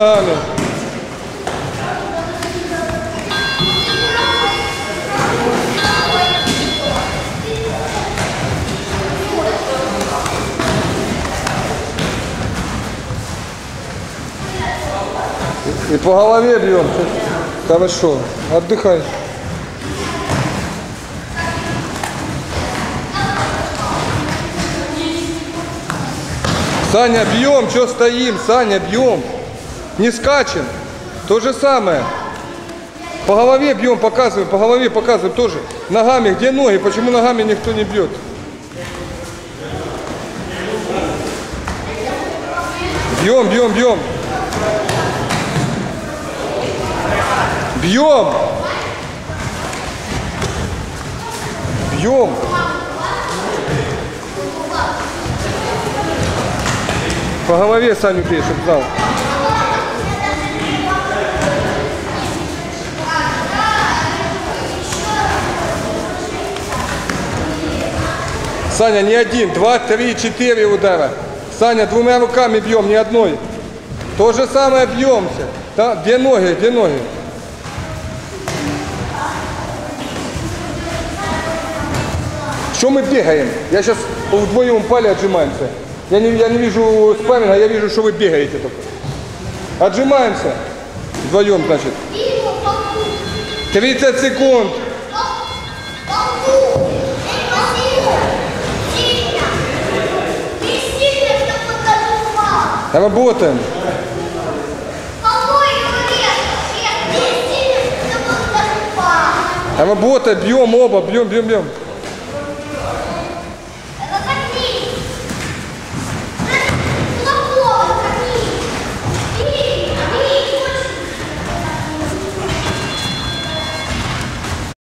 ногами. И по голове бьем. Что? Отдыхай. Саня, бьем, что стоим? Саня, бьем. Не скачем. То же самое. По голове бьем, показываем, по голове показываем тоже. Ногами, где ноги? Почему ногами никто не бьет? Бьем, бьем, бьем. Бьем. Бьем. По голове Саню бей, чтоб знал. Саня, не один, два, три, четыре удара. Саня, двумя руками бьем, не одной. То же самое бьемся. Да, где ноги, где ноги? Что мы бегаем? Я сейчас вдвоем пале отжимаемся. Я не, я не вижу спамина, я вижу, что вы бегаете только. Отжимаемся. Вдвоем, значит. 30 секунд. Работаем. Работа, бьем оба, бьем, бьем, бьем.